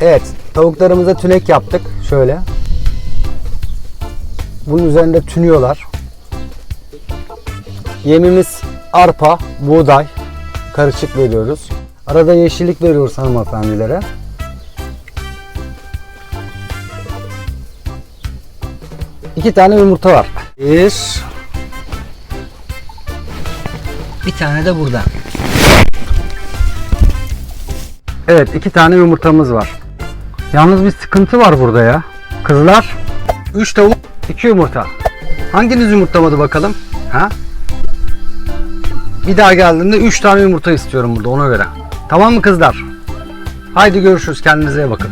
Evet, tavuklarımıza tünek yaptık. Şöyle. Bunun üzerinde tünüyorlar. Yemimiz arpa, buğday karışık veriyoruz. Arada yeşillik veriyoruz hanımefendilere. İki tane yumurta var. Bir. Bir tane de burada. Evet iki tane yumurtamız var. Yalnız bir sıkıntı var burada ya. Kızlar 3 tavuk 2 yumurta. Hanginiz yumurtlamadı bakalım? Ha? Bir daha geldiğinde 3 tane yumurta istiyorum burada ona göre. Tamam mı kızlar? Haydi görüşürüz kendinize iyi bakın.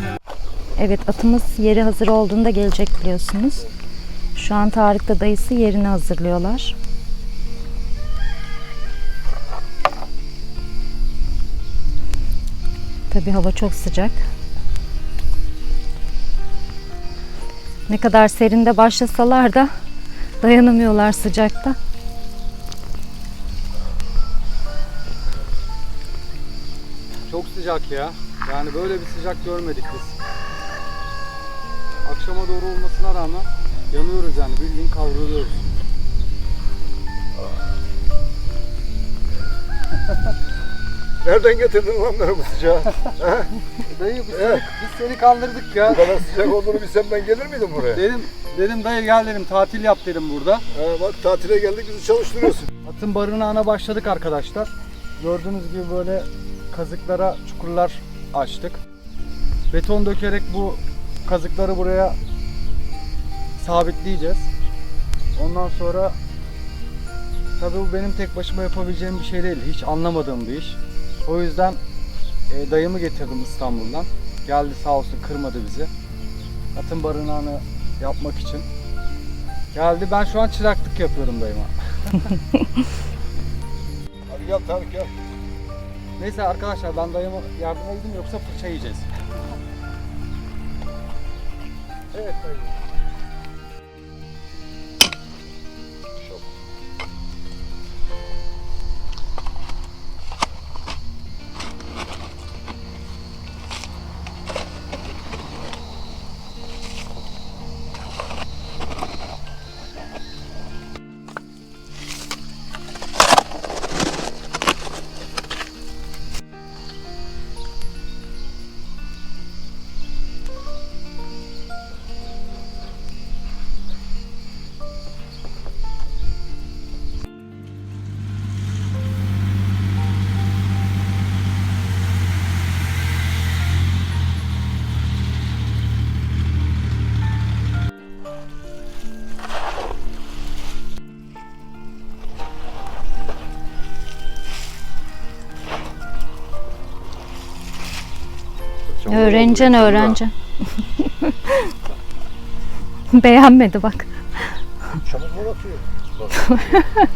Evet atımız yeri hazır olduğunda gelecek biliyorsunuz. Şu an Tarık'ta dayısı yerini hazırlıyorlar. Tabi hava çok sıcak. Ne kadar serinde başlasalar da dayanamıyorlar sıcakta. Çok sıcak ya. Yani böyle bir sıcak görmedik biz. Akşama doğru olmasına rağmen yanıyoruz yani bildiğin kavruluyoruz. Nereden getirdin lan beni bu sıcağı? Dayı biz, seni, biz seni kandırdık ya. Bu kadar sıcak olduğunu bilsem ben gelir miydim buraya? dedim dedim dayı gel dedim tatil yap dedim burada. Ha, bak tatile geldik bizi çalıştırıyorsun. Atın barınağına başladık arkadaşlar. Gördüğünüz gibi böyle kazıklara çukurlar açtık. Beton dökerek bu kazıkları buraya sabitleyeceğiz. Ondan sonra tabii bu benim tek başıma yapabileceğim bir şey değil. Hiç anlamadığım bir iş. O yüzden e, dayımı getirdim İstanbul'dan. Geldi sağ olsun kırmadı bizi. Atın barınağını yapmak için. Geldi ben şu an çıraklık yapıyorum dayıma. Hadi gel Tarık gel. Neyse arkadaşlar ben dayıma yardıma gideyim yoksa fırça yiyeceğiz. evet dayı. Öğreneceksin öğreneceksin. Beğenmedi bak. Çamur mu atıyor? Bak.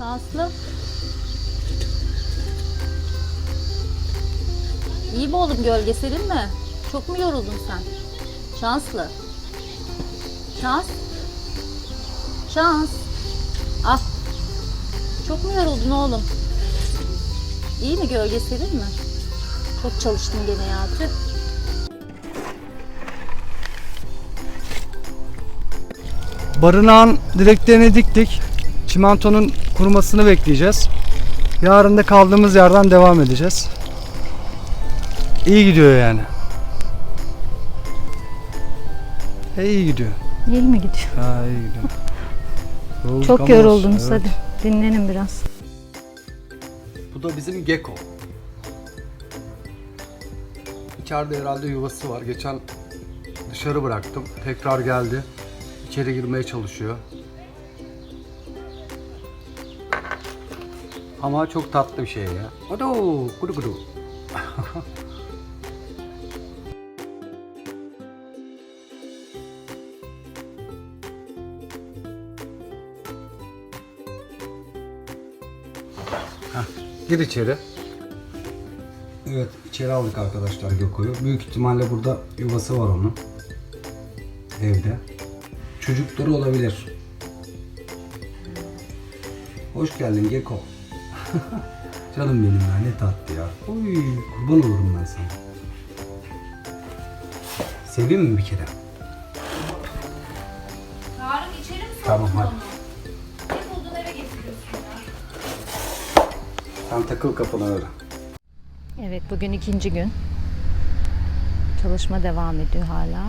Şanslı. İyi mi oğlum gölgeselin mi? Çok mu yoruldun sen? Şanslı. Şans. Şans. Ah. Çok mu yoruldun oğlum? İyi mi gölgeselin mi? Çok çalıştın gene ya. Tüh. Barınağın direklerini diktik. Çimentonun kurumasını bekleyeceğiz. Yarın da kaldığımız yerden devam edeceğiz. İyi gidiyor yani. E, iyi gidiyor. İyi mi gidiyor? Ha iyi gidiyor. Yorulduk Çok ama yoruldunuz olsun, evet. hadi. Dinlenin biraz. Bu da bizim gecko. İçeride herhalde yuvası var. Geçen Dışarı bıraktım. Tekrar geldi. İçeri girmeye çalışıyor. Ama çok tatlı bir şey ya. Odo, kudu kudu. Heh, Gir içeri. Evet içeri aldık arkadaşlar Göko'yu. Büyük ihtimalle burada yuvası var onun. Evde. Çocukları olabilir. Hoş geldin Geko. Canım benim ya ne tatlı ya. Oy kurban olurum ben sana. Seveyim mi bir kere? Tarık içeri mi soktun Tamam, hadi. onu? Ne buldun eve getiriyorsun ya? Sen takıl kafana öyle. Evet bugün ikinci gün. Çalışma devam ediyor hala.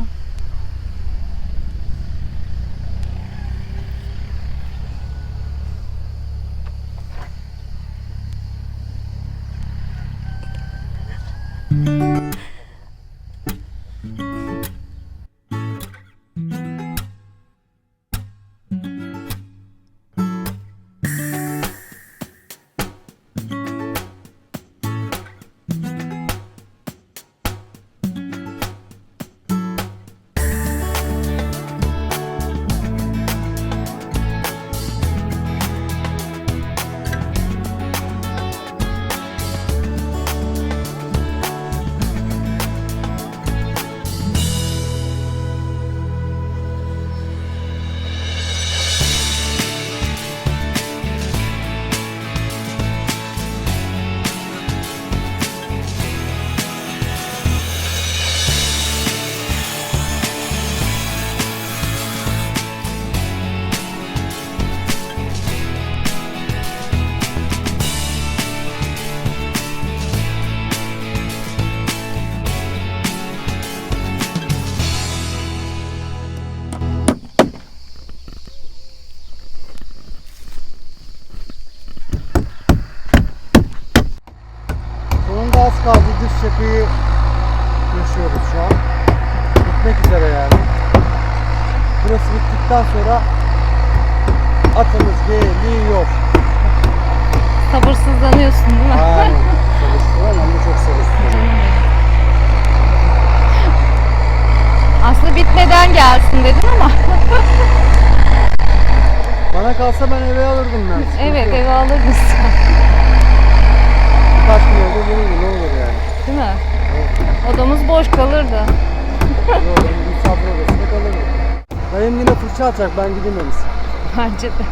Sonra atımız geliyor. Sabırsızlanıyorsun değil mi? Aynen. Çalıştıran ama çok çalıştıran. Aslında bitmeden gelsin dedin ama. Bana kalsa ben eve alırdım ben. Sıkıntı evet yok. eve alırız. Birkaç gün evde dururdu ne olur yani. Değil mi? Odamız boş kalırdı. Ne olur bir misafir odasında kalırdı. Dayım yine fırça atacak ben gideyim en iyisi. Bence de.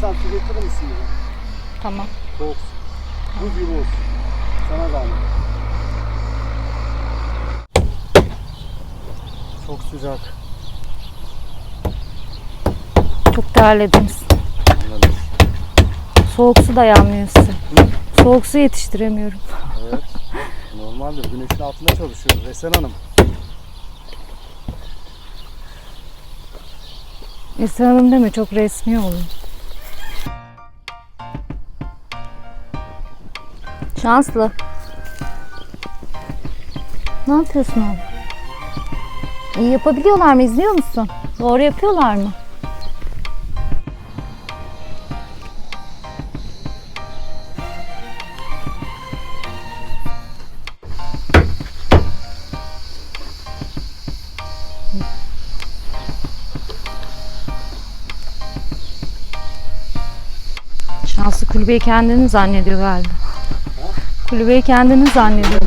Sen su getirir misin bize? Tamam. Soğuk su. Buz gibi olsun. Sana zahmet. Çok sıcak. Çok terlediniz. Soğuk su dayanmıyor size. Soğuk su yetiştiremiyorum. Evet. Normaldir. Güneşin altında çalışıyoruz. Esen Hanım. Esra Hanım deme çok resmi olun. Şanslı. Ne yapıyorsun oğlum? İyi yapabiliyorlar mı? İzliyor musun? Doğru yapıyorlar mı? Kulübeyi kendini zannediyor galiba. Kulübeyi kendini zannediyor.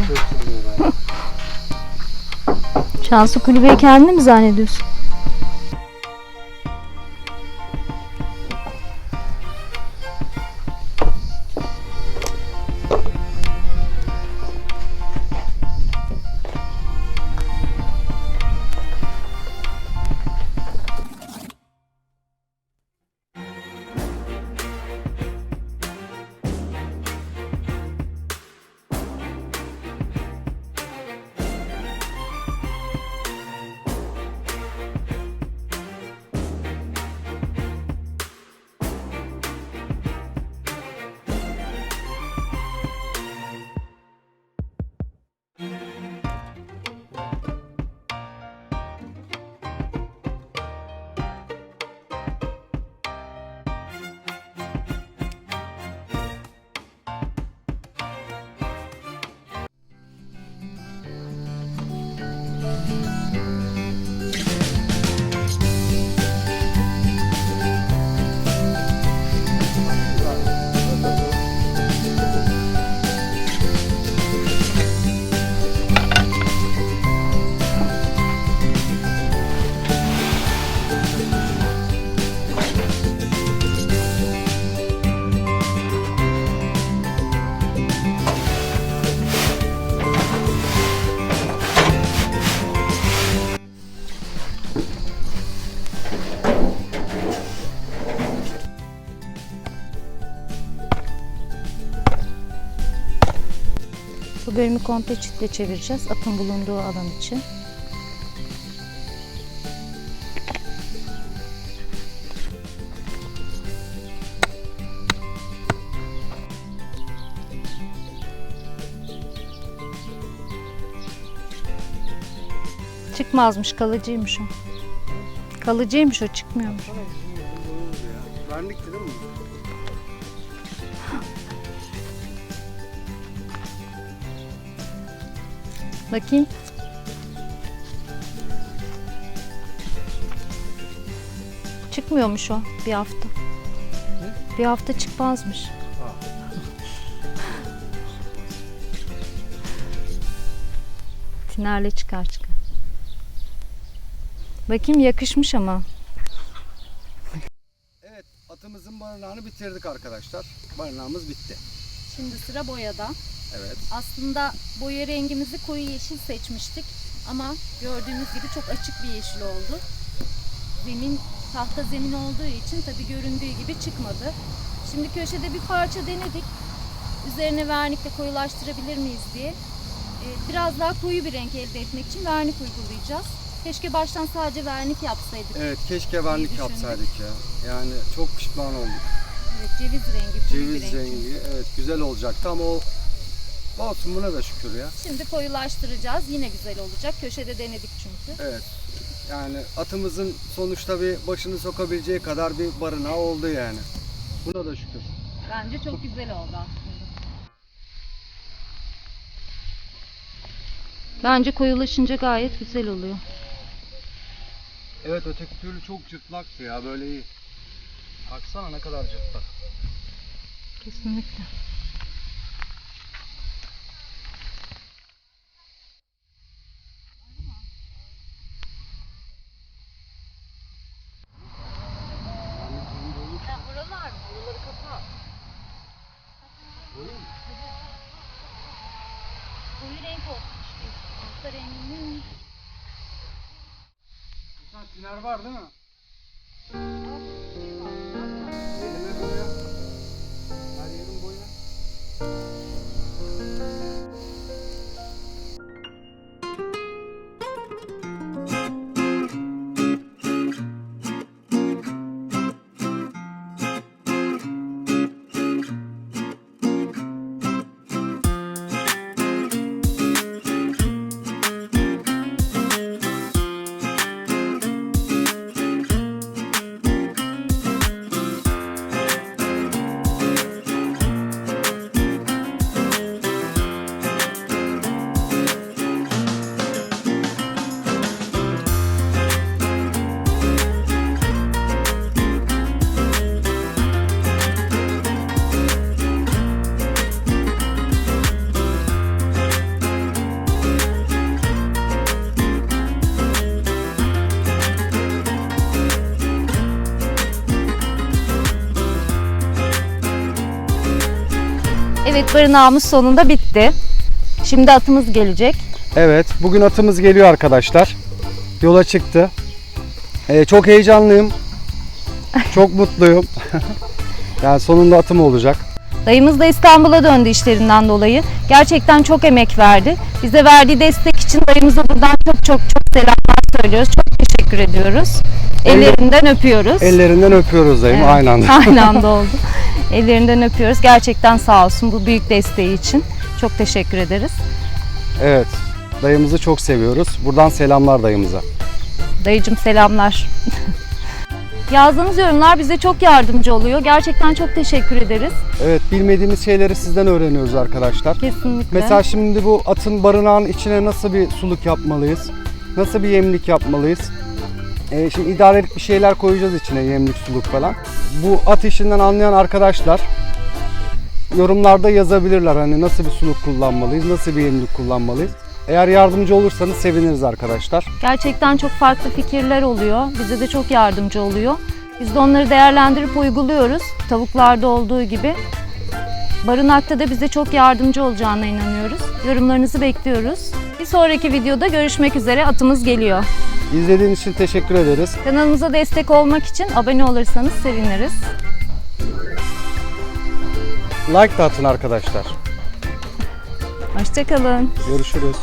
Şanslı kulübeyi kendini mi zannediyorsun? Bu bölümü komple çitle çevireceğiz. Atın bulunduğu alan için. Çıkmazmış, kalıcıymış o. Kalıcıymış o, çıkmıyormuş. Vernikti değil mi? Bakayım. Çıkmıyormuş o bir hafta. Bir hafta çıkmazmış. Tinerle çıkar çıkar. Bakayım yakışmış ama. Evet atımızın barınağını bitirdik arkadaşlar. Barınağımız bitti. Şimdi sıra boyada. Evet. Aslında boya rengimizi koyu yeşil seçmiştik ama gördüğünüz gibi çok açık bir yeşil oldu. Zemin tahta zemin olduğu için tabii göründüğü gibi çıkmadı. Şimdi köşede bir parça denedik. Üzerine vernikle koyulaştırabilir miyiz diye. Ee, Biraz daha koyu bir renk elde etmek için vernik uygulayacağız. Keşke baştan sadece vernik yapsaydık. Evet keşke vernik yapsaydık ya. Yani çok pişman olduk. Evet, ceviz rengi, koyu bir Ceviz renk. rengi evet güzel olacaktı ama o olsun buna da şükür ya. Şimdi koyulaştıracağız. Yine güzel olacak. Köşede denedik çünkü. Evet. Yani atımızın sonuçta bir başını sokabileceği kadar bir barınağı oldu yani. Buna da şükür. Bence çok güzel oldu aslında. Bence koyulaşınca gayet güzel oluyor. Evet öteki türlü çok cırtlaktı ya böyle iyi. Baksana ne kadar cırtlak. Kesinlikle. Buralar mı? Buraları kapat. Koyu renk olsun işte. Orta renginin Tiner var değil mi? Evet barınağımız sonunda bitti. Şimdi atımız gelecek. Evet, bugün atımız geliyor arkadaşlar. Yola çıktı. Ee, çok heyecanlıyım. Çok mutluyum. yani sonunda atım olacak. Dayımız da İstanbul'a döndü işlerinden dolayı. Gerçekten çok emek verdi. Bize verdiği destek için dayımıza buradan çok çok çok selamlar söylüyoruz. Çok teşekkür ediyoruz. Ellerinden öpüyoruz. Ellerinden öpüyoruz dayım Evet, aynı anda. Aynı anda oldu. Ellerinden öpüyoruz. Gerçekten sağ olsun bu büyük desteği için. Çok teşekkür ederiz. Evet, dayımızı çok seviyoruz. Buradan selamlar dayımıza. Dayıcım selamlar. Yazdığınız yorumlar bize çok yardımcı oluyor. Gerçekten çok teşekkür ederiz. Evet, bilmediğimiz şeyleri sizden öğreniyoruz arkadaşlar. Kesinlikle. Mesela şimdi bu atın barınağın içine nasıl bir suluk yapmalıyız? Nasıl bir yemlik yapmalıyız? Ee, şimdi idarelik bir şeyler koyacağız içine yemlik suluk falan. Bu at işinden anlayan arkadaşlar yorumlarda yazabilirler hani nasıl bir suluk kullanmalıyız, nasıl bir yemlik kullanmalıyız. Eğer yardımcı olursanız seviniriz arkadaşlar. Gerçekten çok farklı fikirler oluyor. Bize de çok yardımcı oluyor. Biz de onları değerlendirip uyguluyoruz. Tavuklarda olduğu gibi. Barınakta da bize çok yardımcı olacağına inanıyoruz. Yorumlarınızı bekliyoruz. Bir sonraki videoda görüşmek üzere. Atımız geliyor. İzlediğiniz için teşekkür ederiz. Kanalımıza destek olmak için abone olursanız seviniriz. Like da atın arkadaşlar. Hoşçakalın. Görüşürüz.